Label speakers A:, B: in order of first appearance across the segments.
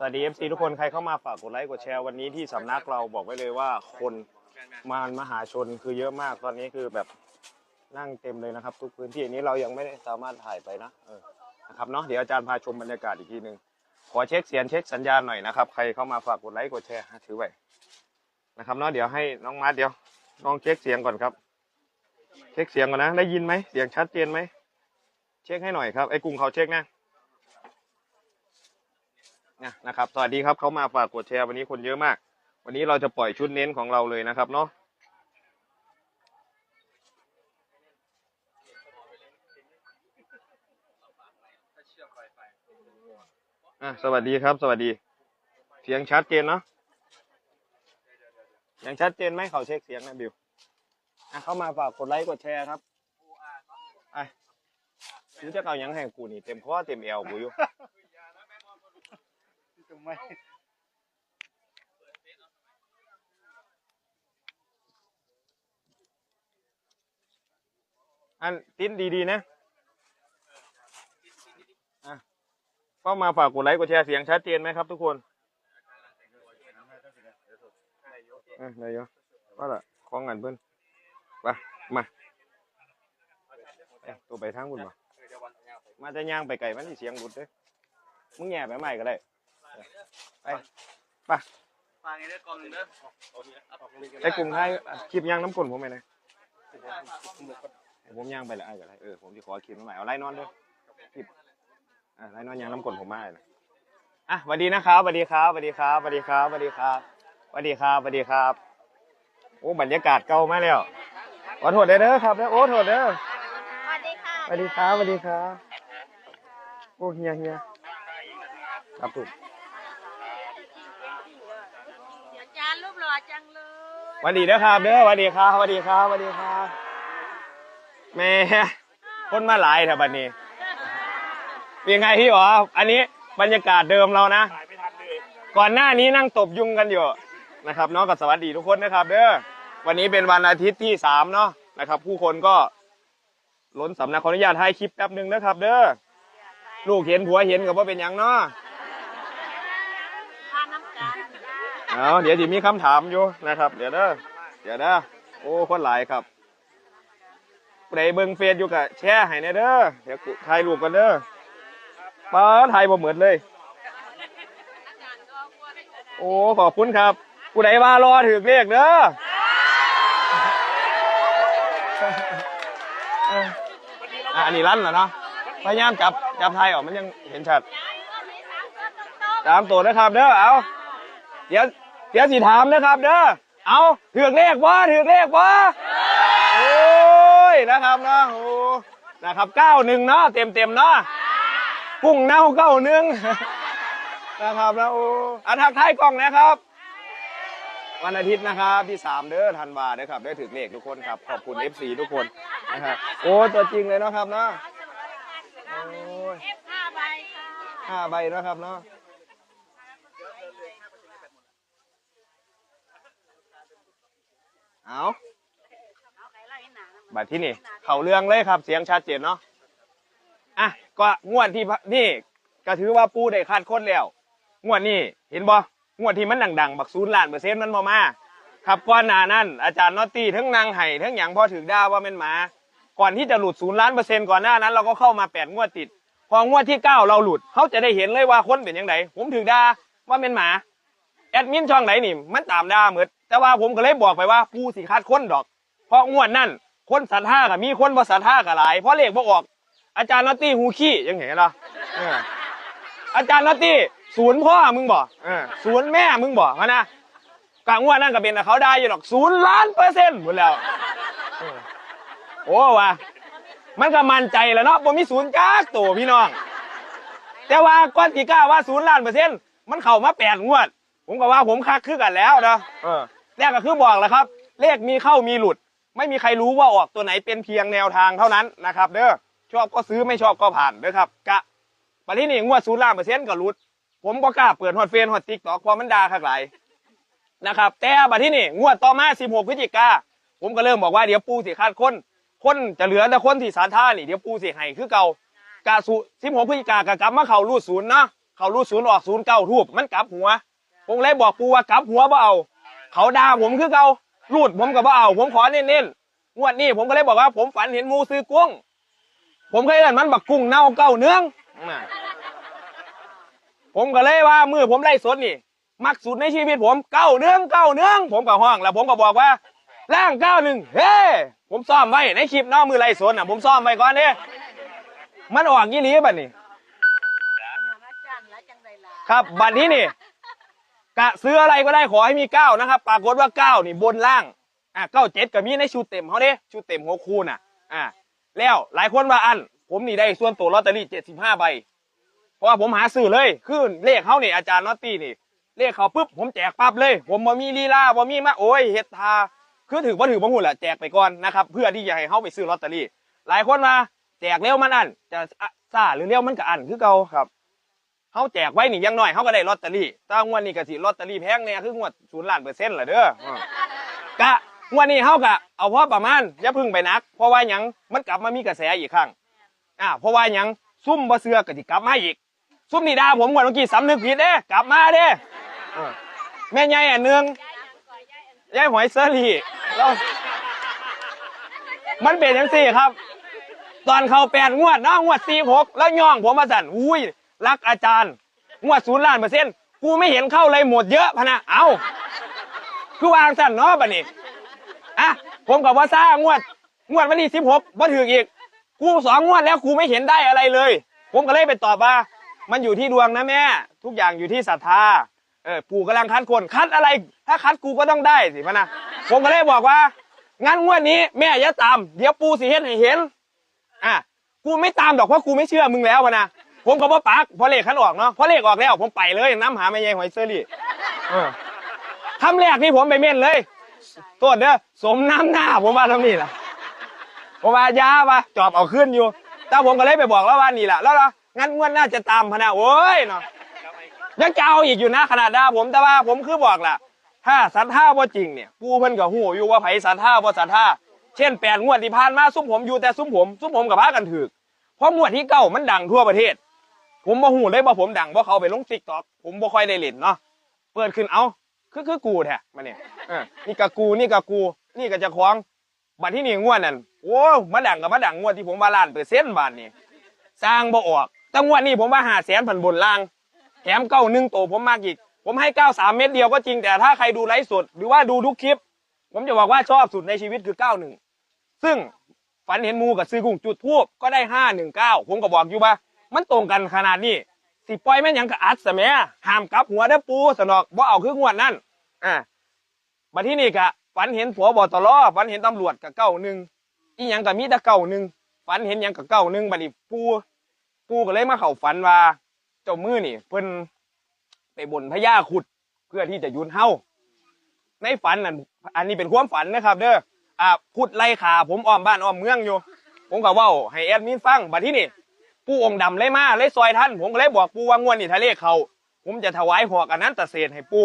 A: สวัสดี FC ทุกคนใครเข้ามาฝากกดไลค์กดแชร์วันนี้ที่สำนักเราบอกไว้เลยว่าคนมารมหาชนคือเยอะมากตอนนี้คือแบบนั่งเต็มเลยนะครับ ทุกพื้นที่อันนี้เรายังไม่ได้สามารถถ่ายไปนะเออนะครับเนาะเดี๋ยวอาจารย์พาชมบรรยากาศอีกทีหนึ่งขอเช็คเสียงเช็คสัญญาณหน่อยนะครับใครเข้ามาฝากกดไลค์กดแชร์ถือไว้นะครับเนาะเดี๋ยวให้น้องมาร์ทเดี๋ยวน้องเช็คเสียงก่อนครับ เช็คเสียงก่อนนะ ได้ยินไหมเสียงชัดเจนไหมเช็คให้หน่อยครับไอ้กรุงเขาเช็คนะ นะนะครับสวัสดีครับเขามาฝากกดแชร์วันนี้คนเยอะมาก วันนี้เราจะปล่อยชุดเน้นของเราเลยนะครับเนาะอะสวัสดีครับ สวัสดี เสียงชัดเจนเนาะเสียงชัดเจนไหมเขาเช็คเสียงนะบิวอะเข้ามาฝากกดไลค์กดแชร์ครับไอ้รู้จะเอายังให้กูนี่เต็มข้อเต็มเอวกูอยู่
B: ทำไม
A: อันติ้นดีๆนะอะเข้ามาฝากกดไลค์กดแชร์เสียงชัดเจนไหมครับทุกคนอะนายโยว่าละคล้องกันเพิ่นไปมาเอ้ยตัวไปทางคุณบ่มาจะย่างไปไก่มันที่เสียงหลุดเด้มึงแย่ไปใหม่ก็ได้ ไปไป
B: ปลาไงเด้อกองหนึ่งเด้อ
A: ไอ้กลุ่มไทยคลิปย่างน้ำกลนผมไปเลยผมย่างไปแล้วไอ้ก็ได้เออผมจะขอคลิปมาใหม่เอาไล่นอนด้วยอะไล่นอนยังน้ำกลนผมมาเลยนะอะสวัสดีนะครับสวัสดีครับสวัสดีครับสวัสดีครับสวัสดีครับสวัสดีครับสวัสดีครับ โอ้บรรยากาศเก่ามากแล้วขอโทษเด้อเด้อครับเด้อโอ้โทษเด้อ
C: สวัสดีค่ะ
A: สวัสดีครับสวัสดีครับโอ้เฮียเฮียครับถูก
C: อาจารย์รูปหล่อ จังเลย
A: สวัสดีเด้อครับเด้อสวัสดีครับสวัสดีครับสวัสดีครับแม่คนมาหลายแถวบัดนี้เป็นไงพี่หรออันนี้บรรยากาศเดิมเรานะก่อนหน้านี้นั่งตบยุงกันอยู่นะครับเนาะก็สวัสดีทุกคนนะครับ เด้อวันนี้เป็นวันอาทิตย์ที่สามเนาะนะครับ ผู้คนก็ ล้นสำนักขออนุญาตให้คลิปแป๊บหนึ่งนะครับ เด้อลูกเห็นผัวเห็นกับว่าเป็นหยังเนาะ
C: ทานน้ำกัน
A: เอาเดี๋ยวจะมีคำถามอยู่นะครับ เดี๋ยวเด้อเดี๋ยวเด้อโอ้คนหลายครับผู้ใดเบิ่งเฟซอยู่กับแชร์ให้แน่เด้อเดี๋ยวกูถ่ายรูปกันเด้อป้าถ่ายบ่เหมือนเลย โอ้ขอบคุณครับผู้ใดว่ารอถือเลขเด้ออออะอันนี้ลั่นเหรอเนาะพยายามจับจับไทยออกมันยังเห็นชัดตามตัวนะครับเด้อเอา เดี๋ยวเดี๋ยวสิถามนะครับเด้อเอาถือเลขว่าถือเลขว่าโอ้ยนะครับเนาะโอ้นะครับเก้าหนึ่งเนาะเต็มเต็มๆเนาะกุ้งเน่าเก้าหนึ่งนะครับนะโอ้อาทักทายกล้องนะครับ วันอาทิตย์นะครับที่สามเด้อธันวาเด้อครับได้ถึงเลขทุกคนครับขอบคุณ FC ทุกคนนะครับโอ้ตัวจริงเลยเนาะครับเนาะโอ้ย
C: เอฟห้าใบค่ะ
A: ห้าใบเนาะครับเนาะ เอา
C: เอาไก่ไล่หนานะ
A: บัดที่นี่ เขาเรื่องเลยครับเสียงชัดเจนเนาะอะก็งวดที่พะนี่ก็ถือว่าปูได้คาดค้นแล้ว งวดนี้เห็นบ่งวดที่มันดังๆ บักศูนย์ล้านเปอร์เซ็นต์มันบ่มาครับก่อนหน้านั้นอาจารย์นอตตี้ทั้งนางไห้ทั้งหยังพอถึงได้ว่าเป็นหมา ก่อนที่จะหลุดศูนย์ล้านเปอร์เซ็นต์ก่อนหน้านั้น เราก็เข้ามาแปดงวดติด พองวดที่เก้าเราหลุดเขาจะได้เห็นเลยว่าคนเป็นยังไงผมถึงด่าว่าเป็นหมา แอดมินช่องไหนนี่ มันตามด่าเหมือนแต่ว่าผมก็เลยบอกไปว่าผู้สิคาดคนดอก เพราะงวดนั่นคนสัทธากับมีคนบ่สัทธากับหลาย เพราะเลขบ่ออก อาจารย์นอตตี้หูขี้ยังไงล่ะเอออาจารย์นอตตี้ศูนย์พ่อมึงบ่เออศูนย์แม่มึงบ่มานะกลางงวดนั่นก็เป็นแต่เขาได้อยู่หรอกศูนย์ล้านเปอร์เซ็นต์หมดแล้วเออโอ้วะมันก็มั่นใจแล้วเนาะบ่มีศูนย์จ้าตัวพี่น้อง แต่ว่าก้อนที่กล้าว่าศูนย์ล้านเปอร์เซ็นต์มันเข้ามาแปดงวด ผมก็ว่าผมคักคือกันแล้วเนาะเออแรกก็คือบอกแล้วครับ เลขมีเข้ามีหลุด ไม่มีใครรู้ว่าออกตัวไหนเป็นเพียงแนวทางเท่านั้นนะครับเด้อชอบก็ซื้อไม่ชอบก็ผ่านเด้อครับกะปัจจุบันนี้งวดศูนย์ล้านเปอร์เซ็นต์ก็หลุด ผมก็กล้าเปิดฮอตเฟนฮอตติ๊กต่อกความมันดาขักหลายนะครับแต่บัดที่นี่งวดต่อมา 16 พฤศจิกาผมก็เริ่มบอกว่าเดี๋ยวปูสิคาดคน คนจะเหลือแต่คนที่สารท่านี่เดี๋ยวปูสิให้คือเก่ากาสุ16พฤศจิกากะกลับมาเข้ารูดศูนย์เนาะเขารู้ศูนย์ออกศูนย์เก้าทูบมันกลับหัว ผมเลยบอกปูว่ากลับหัวบ่เอา เขาด่าผมคือเขารูดผมกับบ่เอา ผมขอเน้นๆงวดนี้ผมก็เลยบอกว่า ผมฝันเห็นหมูซื้อกุ้ง ผมเคยเห็นมันบักกุ้งเน่าเก้าเนื้องน่ะผมก็เลยว่ามือผมไล่สดนี่ มักสุดในชีวิตผมเก้าเนื้องเก้าเนื้องผมก็ห้องแล้วผมก็บอกว่าร่างเก้าหนึ่งเฮ้ผมซ้อมไว้ในคลิปเนอกมือไล่สดน่ะ ผมซ้อมไว้ก่อนเนี่ยมันออกยี่หลีบัดนี้
C: อาจารย์แล้วจังไดล่ะ
A: ครับบัดนี้นี่ กะซื้ออะไรก็ได้ขอให้มีเก้านะครับ ปรากฏว่าเก้านี่บนล่าง อะเก้าเจ็ดก็มีในชุดเต็มเขาเด้ชุดเต็มหัวคูณอะ อะแล้วหลายคนว่าอัน ผมนี่ได้ส่วนตัวลอตเตอรี่เจ็ดสิบห้าใบ เพราะว่าผมหาซื้อเลยคือเลขเขาเนี่อาจารย์นอตตี้นี่ เลขเขาปุ๊บผมแจกปั๊บเลย ผมบ่มีลีลาบ่มีมาโอ้ยเฮ็ดทาคือถือว่าถือบ่หูแหละแจกไปก่อนนะครับ เพื่อที่จะให้เขาไปซื้อลอตเตอรี่ หลายคนมาแจกเร็วมันอันจะอะซ่าหรือเร็วมันก็อันคือเก่าครับ เขาแจกไว้นี่อยังน้อยเขาก็ได้ลอตเตอรี่แต่งวดนี้ก็สิลอตเตอรี่แพงแน่คืองวดศูนย์ล้านเปอร์เซ็นต์แหละเด้ออ่ากะงวดนี้เขากะเอาพอประมาณอย่าพึ่งไปนัก เพราะว่าหยังมันกลับมามีกระแสอีกครั้งอ่าเพราะว่าหยังซุ่มบ่เสือก็สิกลับมาอีก ซุ่มนี่ด่าผมก่อนเมื่อกี้สำนึกผิดเด้กลับมาเด้เออแม่ใหญ่อันเนืองยายหอยเซอรี่แล้ว มันเป็นยังสี่ครับ ตอนเขาแปดงวดเนาะงวดสี่หกแล้วย่องผมมาสั่นอุ้ย รักอาจารย์งวดศูนย์ล้านเปอร์เซ็นต์กูไม่เห็นเข้าเลยหมดเยอะพะนะเอาคือวางสั่นเนาะบัดนี้อะผมกับว่าซ่างวด งวดวันที่สิบหกบ่ถืออีก กูสองงวดแล้วกูไม่เห็นได้อะไรเลย ผมก็เลยไปตอบว่า มันอยู่ที่ดวงนะแม่ ทุกอย่างอยู่ที่ศรัทธาเออปู่กำลังคัดคนคัดอะไร ถ้าคัดกูก็ต้องได้สิพะนะผมก็เลยบอกว่างั้นงวดนี้แม่อย่าตามเดี๋ยวปู่สิเห็นให้เห็นอะกูไม่ตามดอกเพราะกูไม่เชื่อมึงแล้วพะนะ ผมก็บ่ปักเพราะเลขขันออกเนาะเพราะเลขออกแล้วผมไปเลยน้ำหาแม่ยายหอยเซอรี่เออคำแรกนี่ผมไปเม่นเลยโทษเด้อสมน้ำหน้าผมว่าทำนี่แหละผมว่ายาว่ะจอบเอาขึ้นอยู่ แต่ผมก็เลยไปบอกแล้วว่านี่แหละแล้วเรางั้นงวดหน้าจะตามพนะโอ้ยเนาะยังจะเอาอีกอยู่นะขนาดดาผมแต่ว่าผมคือบอกล่ะ ถ้าศรัทธาว่าจริงเนี่ยกูเพิ่นก็หูอยู่ว่าไผศรัทธาบ่ศรัทธาเช่นแปดงวดที่ผ่านมาซุ้มผมอยู่แต่ซุ้มผมซุ้มผมกับพากันถือเพราะงวดที่เก้ามันดังทั่วประเทศ ผมบ่หูเลยว่าผมดังเพราะเขาไปลงติ๊กต็อกผมบ่ค่อยได้เล่นเนาะเปิดขึ้นเอาคือคือกูแท้มาเนี่ยอนี่ก็กูนี่ก็กู นี่ก็เจะคล้องบัดที่นี่งวดนั่นโอ้มาดังกับมาดังงวดที่ผมว่าล้านเปอร์เซ็นต์บาทนี่สร้างบ่ออกแต่งวดนี้ผมว่าหาแสนพันบนล่างแถมเก้าหนึ่งโตผมมากอีก ผมให้เก้าสามเม็ดเดียวก็จริงแต่ถ้าใครดูไลฟ์สดหรือว่าดูทุกคลิป ผมจะบอกว่าชอบสุดในชีวิตคือเก้าหนึ่งซึ่งฝันเห็นมูกับซื้อกุ้งจุดทูบก็ได้ห้าหนึ่งเก้าผมก็บอกอยู่ว่า มันตรงกันขนาดนี้สิปล่อยแม่นหยังกับอัดสะแหมห้ามกลับหัวได้อปูสนอกว่เอาคืองวดนั่นอ่ามาที่นี่กะฝันเห็นผัวบอตลอฝันเห็นตำรวจกับเก้าหนึ่งอีหยังกับมีแต่เก้าหนึ่งฝันเห็นหยังกับเก้าหนึ่งบัดนี้ปูปูก็เลยมาเข้าฝันว่าเจ้ามือนี่เพิ่นไปบนพญาขุดเพื่อที่จะยุนเฮาในฝันนั่นอันนี้เป็นความฝันนะครับ เด้ออ่าขุดไล่ขาผมอ้อมบ้านอ้อมเมืองอยู่ ผมก็ว้าให้แอดมินฟังบัดที่นี่ ปูองค์ดำเลยมาเลยซอยท่านผมก็เลยบอกปูว่างวดนี่ทะเลเขาผมจะถวายหอกอนันตเศษให้ปู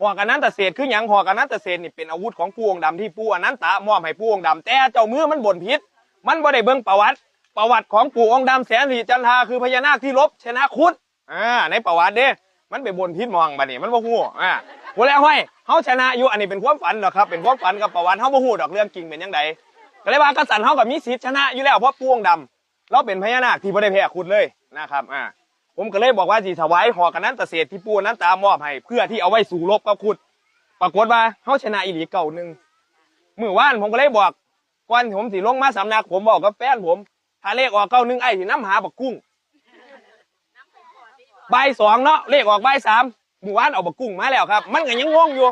A: หอกอนันตเศษคือหยังหอกอนันตเศษนี่เป็นอาวุธของปูองค์ดำที่ปู่อนันตะมอบให้ปูองค์ดำแต่เจ้ามือมันบ่นพิษมันบ่ได้เบิ่งประวัติ ประวัติของปู่องค์ดำแสนสีจันทาคือพญานาคที่ลบชนะคุดอ่าในประวัติเด้มันไปบนพิษมองบัดนี้มันบ่ฮู้อ่าผู้แล้วห้อยเฮาชนะอยู่อันนี้เป็นความฝันเหรอครับเป็นความฝันกับประวัติเฮาบ่ฮู้ดอกเรื่องจริงเป็นจังไดก็เลยว่ากษัตริย์เฮาก็มีสิทธิ์ชนะอยู่แล้วเพราะปูองค์ดำ เราเป็นพญานาคที่บ่ได้แพ้คุณเลยนะครับอ่าผมก็เลยบอกว่าสิถวายหอกันนั้นตเศษที่ปูนั้นตามอบให้เพื่อที่เอาไว้สู่รบกับคุณปรากฏว่าเฮาชนะอีหลีเก่าหนึ่งมื้อวานผมก็เลยบอกก่อนผมสิลงมาสำนักผมบอกกับแฟนผมถ้าเลขออกเก้าหนึ่งไอ้ที่น้ำหาบักกุ้งใบสองเนาะเลขออกใบสามหมู่บ้านเอาบักกุ้งมาแล้วครับ มันก็ยังงงอยู่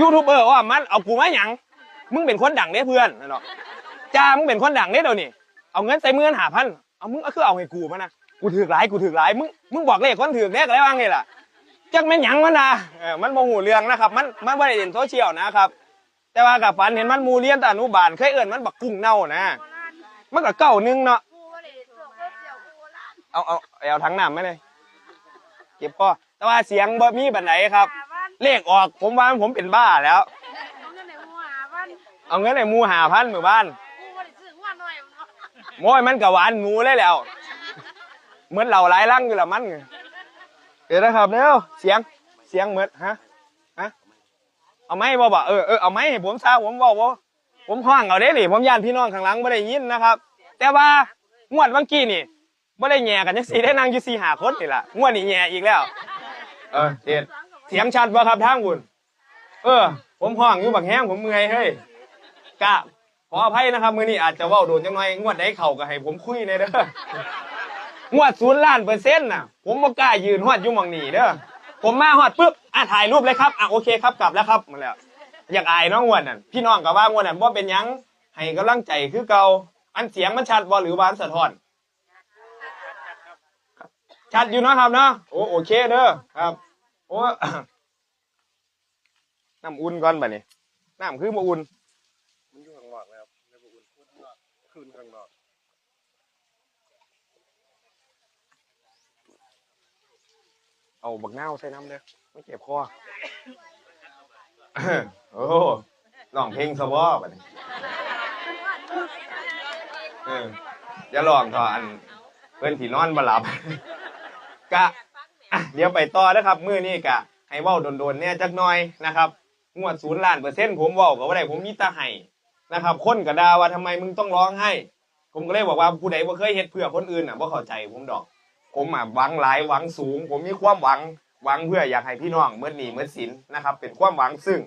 A: ยูทูบเบอร์ว่ามันเอากูมาหยังมึงเป็นคนดังเด้เพื่อนนะเนาะจ้ามึงเป็นคนดังเด้เดี๋ยวนี้ เอาเงินใส่มือหาพันเอามึงเอาคือเอาให้กูมานะกูถือหลายกูถือหลายมึงมึงบอกเลขคนถือแน่ก็ได้ว่าไงล่ะจักแม่นหยังมันนะเออมันโมโหเรื่องนะครับ มันมันไม่ได้เล่นโซเชียลนะครับ แต่ว่ากับฝันเห็นมันมูเลียนแต่อนุบาลเคยเอิ่นมันบักกุ้งเน่านะ มันก็เก้าหนึงเนาะ
C: กูบ่ได้ส่งเนาน
A: เอาเอาเอาถังน้ำไหมเลยเก็บก็แต่ว่าเสียงบ่มีบันไหนครับ เลขออกผมว่าผมเป็นบ้าแล้ว
C: เอาเงินในหัวหาวัน
A: เอาเงินในมูหาพันหมู่บ้าน โม้ยมันกับหวานหมูเลยแล้วเหมือนเหล่าหลายลังอยู่ละมันดี๋ยวนะครับเร็วเสียงเสียงเหมือนฮะฮะเอาไม้บ่บ่เออเออเอาไม้ให้ผมซาผมบอกว่าผมห้องเอาเด้นี่ผมย่านพี่น้องข้างหลังไม่ได้ยินนะครับ แต่ว่างวดเมื่อกี้นี่ไม่ได้แย่กันยังสี่ได้นั่งอยู่สี่หาคนนี่แหละงวดนี้แย่อีกแล้ว เออเจ็ดเสียงชัดบ่ครับทางบุญเออ ผมห้องอยู่บักแห้งผมเมื่อยเฮ้ยกะ ขออภัยนะครับมื้อนี้อาจจะเว้าโดนจังหน่อยงวดใดเข้าก็ให้ผมคุยในเด้องวดศูนย์ล้านเปอร์เซ็นต์น่ะ ผมบ่กล้ายืนฮอดอยู่หม่องนี้เด้อผมมาฮอดปุ๊บอะถ่ายรูปเลยครับอะโอเคครับกลับแล้วครับมาแล้วอยากอายน้องงวดนั่นพี่น้องก็ว่างวดนั่นบ่เป็นหยังให้กำลังใจคือเก่าอันเสียงมันชัดบ่หรือว่าอันสะท้อนชัดอยู่นะครับเนาะโอ้โอเคเด้อครับ โอ้น้ำอุ่นก่อนบัดนี้น้ำคือบ่อุ่
D: นอยู่ข้างนอกแล้วในบุญขึ้นข้างนอก
A: เอาบักนาวใส่น้ำเด้อไม่เจ็บคอโอ้ร้องเพลงสวอบัดนี้เอออย่าร้องเถอะอัน เพื่อนที่นอนบ่หลับ กะอะเดี๋ยวไปต่อนะครับ มื้อนี้กะ ให้เว้าโดนๆเนี่ยจักหน่อยนะครับ งวดศูนย์ล้านเปอร์เซ็นต์ผมเว้าก็บ่ได้ผมมีแตาให้นะครับ คนก็ด่าว่าทำไมมึงต้องร้องให้ ผมก็เลยบอกว่าผู้ใดบ่เคยเฮ็ดเพื่อคนอื่นน่ะบ่เข้าใจผมดอก ผมอะหวังหลายหวังสูง ผมมีความหวังหวังเพื่ออยากให้พี่น้องเมื่อหนีเมื่อสินนะครับ เป็นความหวังซึ่ง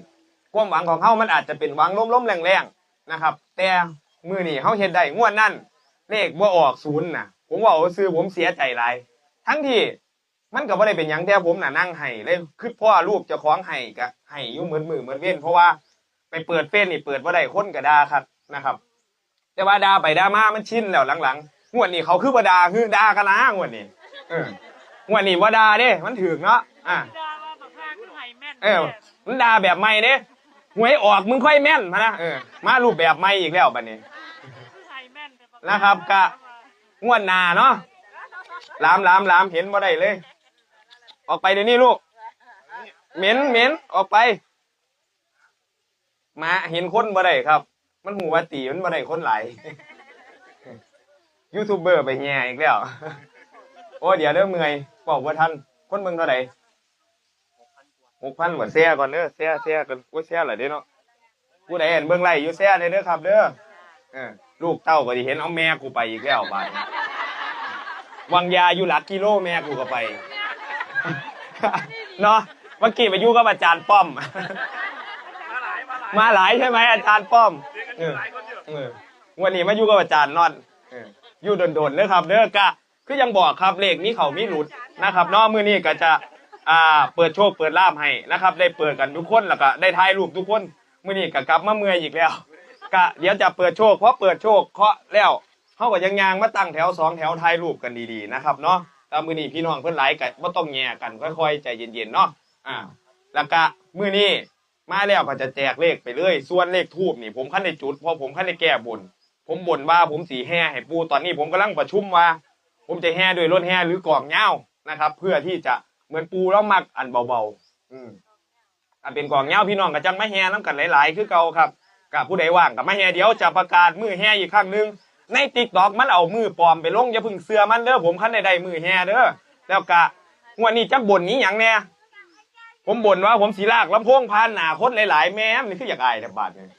A: ความหวังของเขามันอาจจะเป็นหวังล้มๆแรงๆนะครับ แต่มือนี่เขาเฮ็ดได้งวดนั่นเลขบ่ออกศูนย์น่ะผมว่าเอาซื้อผมเสียใจหลายทั้งที่มันก็บ่ได้เป็นยังแต่ผมน่ะนั่งให้เลยคือพ่อรูปเจ้าของให้ก็ให้ยู่เหมือนมือเหมือนเว้นเพราะว่าไปเปิดเฟซนี่เปิดบ่าได้คนก็ด่าครับนะครับ แต่ว่าดาไปดามามันชินแล้วหลังๆ งวดนี้เขาคือบ่ด่าคือด่ากันนะงวดนี้เอองวดนี้บ่ด่าเด้ มันถึกเนาะอะ
C: ดาว่าบักพาคือไห้แม่น
A: เออมันด่าแบบใหม่เด้หวยออกมึงค่อยแม่นมานะเออมารูปแบบใหม่อีกแล้วบัดนี้
C: คือไห้แม่นแต่ก
A: นะครับกะงวดหน้าเนาะลามลามลามเห็นบ่ได้เลย ออกไปเดี๋ยวนี้ลูกเหม็นเหม็นออกไปมาเห็นคนบ่ได้ครับ มันหูว่าตีมันบ่ได้คนหลา ยยูทูบเบอร์ไปแย่อีกแล้ว โอ้เดี๋ยวเด้อเมื่อยบอกว่าท่านคนเมืองเท่าไหร่หกพันกว่าเสียก่อนเด้อเสียเสียกันโอ้ยเสียเหรอเด้เนาะผู้ใดเห็นเบื้องไล่อยู่เสียเลยเด้อครับ เด้อเออลูกเต้าก็สิเห็นเอาแม่กูไปอีกแล้วบาดนี้วังยาอยู่หลักกิโลแม่กูก็ไปเนาะเมื่อกี้ไปอยู่กับอาจารย์ป้อม
D: มาหลายมาหลาย
A: มาหลายใช่ไหมอาจารย์ป้อม
D: เจอกัน
A: เออ
D: หลายคนเยอะ
A: เออวันนี้มาอยู่กับอาจารย์นอนเอยู่โดนๆเด้อครับเด้อกะคือยังบอกครับเลขนี้เขามีหลุดนะครับเนอกมือนี้ก็จะอ่าเปิดโชคเปิดลาบให้นะครับ ได้เปิดกันทุกคนแล้วก็ได้ถ่ายรูปทุกคนมือนี้ก็กลับมาเมื่อยอีกแล้วกะเดี๋ยวจะเปิดโชคเพราะเปิดโชคเคาะแล้วเขาก็ยังยางมาตั้งแถวสองแถวถ่ายรูปกันดีๆนะครับเนาะแล้วมือนี้พี่น้องเพื่อนไลค์กันว่าต้องแง่กันค่อยๆใจเย็นๆเนาะอ่าแล้วก็มือนี้มาแล้วก็จะแจกเลขไปเลยส่วนเลขทูบนี่ผมขั้นในจุดเพราะผมขั้นในแก้บน ผมบ่นว่าผมสีแห่ให้ปูตอนนี้ผมกำลังประชุมว่า ผมจะแห่ด้วยรถแห่หรือกล่องเงานะครับ เพื่อที่จะเหมือนปูแล้วมักอันเบาๆ อืมอันเป็นกล่องเงาพี่น้องก็จังไม่แห่น้ำกันหลาย ๆ คือเก่าครับกับผู้ใดว่างกับไม่แห่เดี๋ยวจะประกาศมือแห่อีกครั้งหนึ่งในติ๊กตอกมันเอามือปลอมไปลงอย่าพึ่งเสือมันเด้อผมขั้นในใดมือแห่เด้อแล้วกะงวดนี้จักบ่นนี้หยังแน่ผมบ่นว่าผมสีลากลำโพงพานหนาคนหลายๆ แม่มนี่คืออยากอายแต่บาดเนี่ย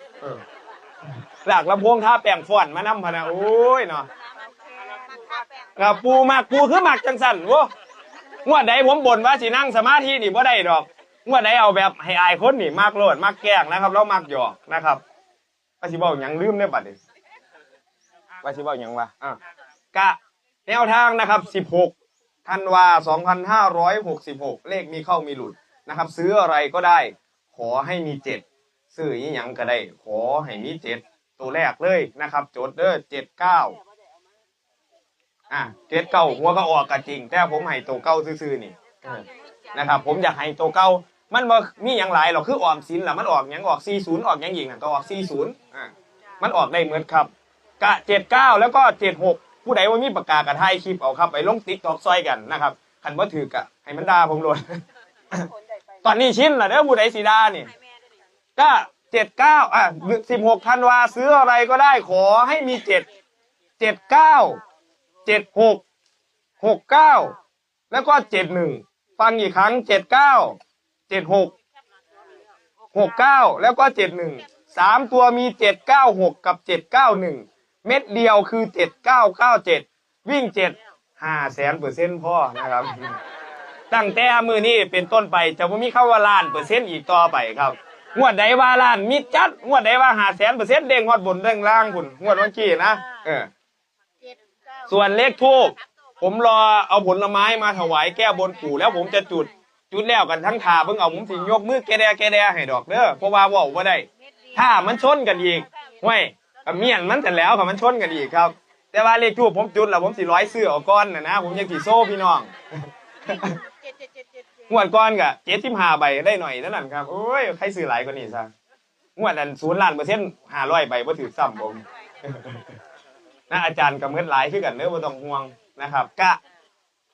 A: เออลากลำโพงท่าแป้งฟ้อนมานำพะนะโอ้ยเนาะกับปูมากปูคือมากจังสันโว้งวดใดผมบ่นว่าสินั่งสมาธินี่บ่ได้ดอกงวดใดเอาแบบให้อายคนนี่มากโลดมากแกล้งนะครับแล้วมากหยอกนะครับว่าสิเว้าหยังลืมเนี่ยบัดนี้ว่าสิเว้าหยังวะอะกะแนวทางนะครับ 16ธันวา2566 เลขมีเข้ามีหลุดนะครับ ซื้ออะไรก็ได้ ขอให้มีเจ็ดซื้ออีหยังก็ได้ ขอให้มีเจ็ด ตัวแรกเลยนะครับ โจทย์เด้อเจ็ดเก้าอะเจ็ดเก้าหัวก็ออกกันจริง แต่ผมให้ตัวเก้าซื่อๆนี่นะครับ ผมอยากให้ตัวเก้ามันบ่มีอย่างหลายหรอกคือออมสินล่ะมันออกยังออก40ออกยังอีกน่ะก็ออก40อะมันออกได้เหมือนครับกะเจ็ดเก้าแล้วก็เจ็ดหกผู้ใดว่ามีปากกากระไทยคลิปเอาครับไปลงติ๊กตอกซอยกันนะครับคันว่าถือกะให้มันด่าผมโลดตอนนี้ชินละเด้อผู้ใดสีดานี่ก็ เจ็ดเก้าอะสิบหกธันวาซื้ออะไรก็ได้ขอให้มีเจ็ดเจ็ดเก้าเจ็ดหกหกเก้าแล้วก็เจ็ดหนึ่งฟังอีกครั้งเจ็ดเก้าเจ็ดหกหกเก้าแล้วก็เจ็ดหนึ่งสามตัวมีเจ็ดเก้าหกกับเจ็ดเก้าหนึ่งเม็ดเดียวคือเจ็ดเก้าเก้าเจ็ดวิ่งเจ็ดห้าแสนเปอร์เซ็นต์พ่อนะครับ ตั้งแต่มือนี้เป็นต้นไปจะไม่มีเข้าว่าล้านเปอร์เซ็นต์อีกต่อไปครับ งวดใดว่าล้านมีจัดงวดใดว่าหาแสนเปอร์เซ็นต์เด้งฮอดบนเด้งล่างคุณงวดเมื่อกี้นะเออส่วนเลขทูบผมรอเอาผลไม้มาถวายแก้บนปู่แล้วผมจะจุดจุดแล้วกันทั้งทาเพิ่งเอาผมสิยกมือแกแดแกแดให้ดอกเด้อเพราะว่าเว่าว่าได้ ถ้ามันชนกันอีกห้วยกับเมียนมันแต่แล้วค่ะมันชนกันอีกครับ แต่ว่าเลขทูบผมจุดแล้วผมสิร้อยซื้อเอาก้อนนะนะผมยังสิโซ่พี่น้อง งวดก้อนกะเจ็ดสิบห้าใบได้หน่อยเท่านั้นครับโอ้ยใครซื้อหลายกว่านี้ซะงวดนั้นศูนย์ล้านเปอร์เซ็นต์ห้าร้อยใบบ่ถือซ้ำผมนะอาจารย์กับเงินหลายคือกันเด้อบ่ต้องห่วงนะครับ กะ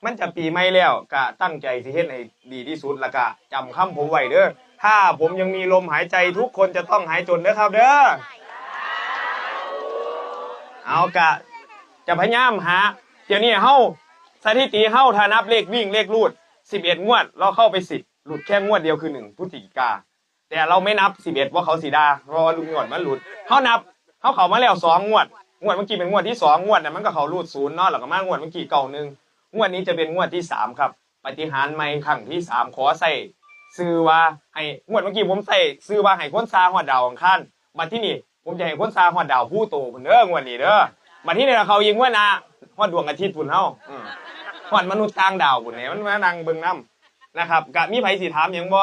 A: มันจะปีใหม่แล้วกะตั้งใจสิเฮ็ดให้ดีที่สุดล้วก็จำคำผมไว้เด้อถ้าผมยังมีลมหายใจทุกคนจะต้องหายจนเด้อครับ เด้อเอากะ จะพยายามหาเดี๋ยวนี้เฮาสถิติเฮาถ้านับเลขวิ่งเลขรูด 11งวด เราเข้าไป10หลุดแค่งวดเดียวคือ1พฤศจิกา แต่เราไม่นับ11ว่าเขาสีดาเรอลุงหยอดมันหลุดเขานับเขาเขามาแล้วสองงวด งวดเมื่อกี้เป็นงวดที่สองงวดน่ะมันก็เขารูดศูนย์เนาะแล้วก็มางวดเมื่อกี้เก่าหนึ่งงวดนี้จะเป็นงวดที่สามครับ ปฏิหารย์ใหม่ครั้งที่สามขอใส่ซื้อว่าให้งวดเมื่อกี้ผมใส่ซื้อว่าให้คนซาหัวดาวของขั้นมาที่นี่ผมจะให้คนซาหัวดาวผู้โตพุ่นเด้องวดนี้เด้อมาที่นี่เขายิงว่านาฮอดดวงอาทิตย์พุ่นเฮา อืมฮอดมนุษย์ต่างดาวพุ่นเนี่ยมันมานั่งเบิ่งน้ำนะครับกะมีไผสิถามหยังบ่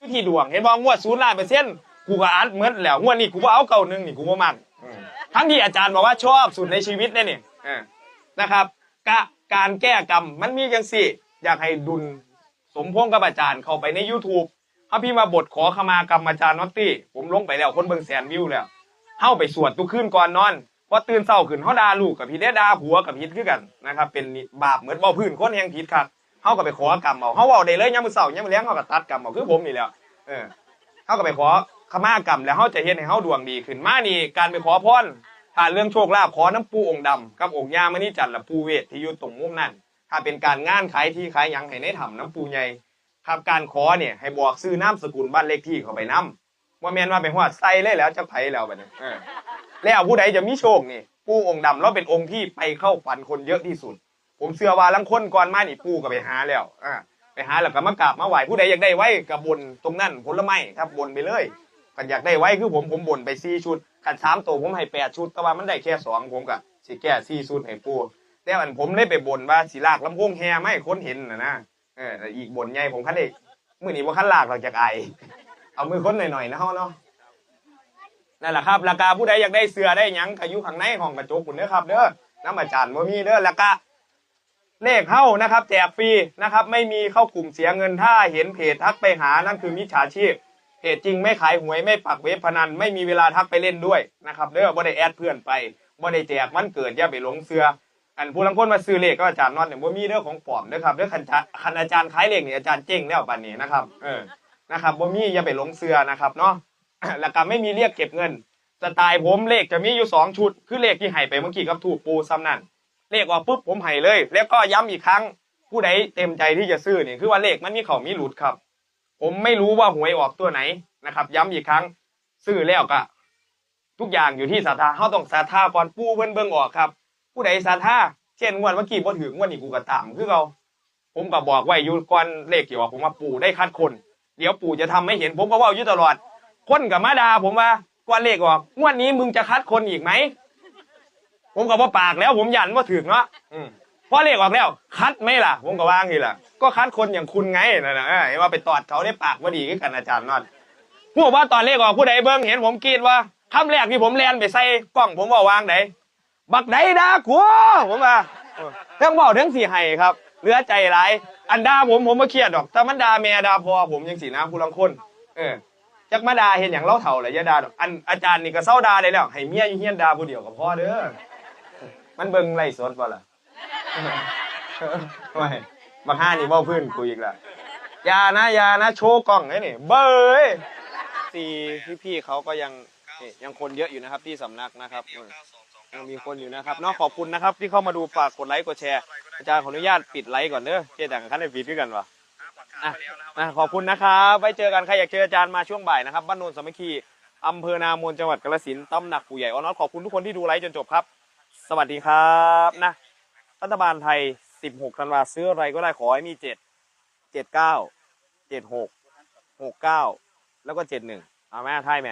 A: วิธีดวงเห็นบ่งวดศูนย์ล้านเปอร์เซ็นต์กูก็อัดเหมือนแล้วงวดนี้กูบ่เอาเก่าหนึ่งนี่กูบ่มักอืมทั้งที่อาจารย์บอกว่าชอบสุดในชีวิตเนี่ยนี่เออนะครับกะการแก้กรรมมันมีจังสี่ อยากให้ดุลสมพงษ์กับอาจารย์เข้าไปใน YouTube เขาพี่มาบทขอขมากรรมอาจารย์น็อตตี้ผมลงไปแล้วคนเบิ่งแสนวิวแล้วเฮาไปสวดทุกคืนก่อนนอน พอตื่นเช้าขึ้นเฮาด่าลูกกับผิดเด้ด่าผัวกับผิดคือกันนะครับ เป็นบาปเหมือนเว้าพื้นคนแห่งผิดครับเฮาก็ไปขอกรรมเอาเฮาเว้าได้เลยยามมือเช้ายามมือแลงเฮาก็ตัดกรรมเอาคือผมนี่แหล้วเออเขาก็ไปขอขมากรรมแล้วเขาจะเฮ็ดให้เขาดวงดีขึ้นมานี่การไปขอพรถ้าเรื่องโชคลาภขอน้ำปูองค์ดำกับองค์ย่ามณีจันทร์และปูเวทที่อยู่ตรงมุมนั่นถ้าเป็นการงานขายที่ขายยังให้ในถ้ำน้ำปูใหญ่ครับการขอเนี่ยให้บอกซื้อน้ำสกุลบ้านเลขที่เขาไปน้ำว่าแมนว่าไปหัวใส่เลยแล้วจะไผแล้วบัดนี้เออ แล้วผู้ใดจะมีโชคนี่ปูองค์ดำเราเป็นองค์ที่ไปเข้าฝันคนเยอะที่สุด ผมเชื่อว่าลังคนก่อนมานี่ปูก็ไปหาแล้วอ่าไปหาแล้วก็มากราบมาไหว้ผู้ใดอยากได้ไว้กับบนตรงนั้นผลไม้ครับบนไปเลยกันอยากได้ไว้คือผมผมบนไปสี่ชุดขันสามตัวผมให้แปดชุดแต่ว่ามันได้แค่สองผมก็สิแก้สี่ชุดให้ปูแต่อันผมได้ไปบนว่าสีลากลำโพงแฮไม่ให้คนเห็นนะนะเอออีกบนใหญ่ผมคันเอกมือนี้ว่าคันลากหลังจากไอเอามือค้นหน่อยๆนะเฮาเนาะ นั่นแหละครับราคาผู้ใดอยากได้เสื้อได้หยังก็อยู่ข้างในห้องกระจกคุณเด้อครับเด้อน้ำอาจารย์บ่มีเด้อแล้วก็เลขเข้านะครับแจกฟรีนะครับ ไม่มีเข้ากลุ่มเสียเงินถ้าเห็นเพจทักไปหานั่นคือมิจฉาชีพเพจจริงไม่ขายหวยไม่ปักเว็บพนันไม่มีเวลาทักไปเล่นด้วยนะครับเด้อบ่ได้แอดเพื่อนไปบ่ได้แจกวันเกิดอย่าไปหลงเสืออันผู้ลังคนมาซื้อเลขก็อาจารย์นอนเนี่ยบ่มีเด้อของปลอมเด้อครับเด้อคันคันอาจารย์ขายเลขเนี่ยอาจารย์เจ๊งแล้วบัดนี้นะครับ เออนะครับบ่มีอย่าไปหลงเสือนะครับเนาะ แล้วก็ไม่มีเรียกเก็บเงินสไตล์ผมเลขจะมีอยู่สองชุด คือเลขที่ให้ไปเมื่อกี้กับถูกปูซ้ำนั่นเลขออกปุ๊บผมให้เลย แล้วก็ย้ำอีกครั้ง ผู้ใดเต็มใจที่จะซื้อนี่คือว่าเลขมันมีเขามีหลุดครับ ผมไม่รู้ว่าหวยออกตัวไหนนะครับ ย้ำอีกครั้งซื้อแล้วก็ทุกอย่างอยู่ที่ศรัทธาเขาต้องศรัทธาก่อนปูเพิ่นเบิ่งออกครับ ผู้ใดศรัทธาเช่นงวดเมื่อกี้บ่ถึงงวดนี้กูก็ตามคือเขาผมก็บอกไว้อยู่ก่อนเลขที่ออกผมว่าปู่ได้คัดคน เดี๋ยวปู่จะทำให้เห็นผมก็ว่าอยู่ตลอด คนกับมาดาผมว่าก่อนเลขออกงวดนี้มึงจะคัดคนอีกไหม ผมก็บ่ปากแล้วผมยันว่าถึงเนาะอืมพอเลขออกแล้ว คัดไหมล่ะ ผมก็ว่างนี่ล่ะ ก็คัดคนอย่างคุณไงนั่นะเออเห็นว่าไปตอดเขาได้ปากว่าดีกันอาจารย์นอนพูดว่าตอนเลขออกผู้ใดเบิ่งเห็นผมกรีดว่าคำแรกที่ผมแลนไปใส่กล้องผมว่าวางไหนบักไดดาขัวผมว่าเออเรื่องเบาเรื่องสี่ไห้ครับเลือใจร้ายอันดาผมผมมาเครียดดอกแต่มันดาแม่ดาพอผมยังสีน้ำผู้ลังคนเออ จักมาดาเห็นอย่างเล่าเถ่าเลยยาดาดอกอันอาจารย์นี่ก็เศร้าดาได้แล้ว ให้เมียอยู่เฮียนดาผู้เดียวกับพ่อเด้อมันเบิ่งไล่สดบ่ล่ะไม่มาห้านี่เว่พื้นกูอีกละยานะยานะโชว์กล้องไอ้นี่ เบยสี่พี่ๆเขาก็ยังนี่ยังคนเยอะอยู่นะครับที่สำนักนะครับ
D: ยัง
A: มีคนอยู่นะครับเนาะขอบคุณนะครับ ที่เข้ามาดูฝากกดไลค์กดแชร์อาจารย์ขออนุญาตปิดไลค์ก่อนเด้อเจ๊ดังขั้นได้ปิดด้วยกันวะ อะอะขอบคุณนะครับไว้เจอกันใครอยากเจออาจารย์มาช่วงบ่ายนะครับบ้านโนนสามัคคีอำเภอนามนจังหวัดกาฬสินธุ์ตำหนักปู่ใหญ่ออนอตขอบคุณทุกคนที่ดูไลฟ์จนจบครับ สวัสดีครับนะรัฐบาลไทย 16ธันวาซื้ออะไรก็ได้ขอให้มี 7 79 76 69 แล้วก็ 71เอาแม่ไทยไหม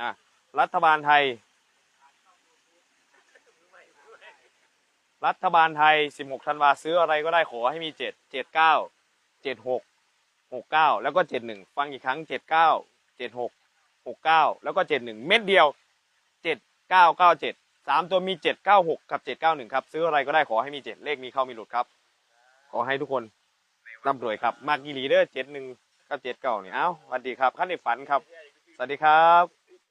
A: นะรัฐบาลไทย รัฐบาลไทย 16ธันวาซื้ออะไรก็ได้ขอให้มี 7 79 เจ็ดหกหกเก้าแล้วก็เจ็ดหนึ่งฟังอีกครั้งเจ็ดเก้าเจ็ดหกหกเก้าแล้วก็เจ็ดหนึ่งเม็ดเดียวเจ็ดเก้าเก้าเจ็ดสามตัวมีเจ็ดเก้าหกกับเจ็ดเก้าหนึ่งครับ ซื้ออะไรก็ได้ขอให้มีเจ็ดเลขมีเข้ามีหลุดครับ ขอให้ทุกคนร่ำรวยครับ มากกีรีเดอร์เจ็ดหนึ่งกับเจ็ดเก้าเนี่ยเอ้าสวัสดีครับขั้นในฝันครับ สวัสดีครับ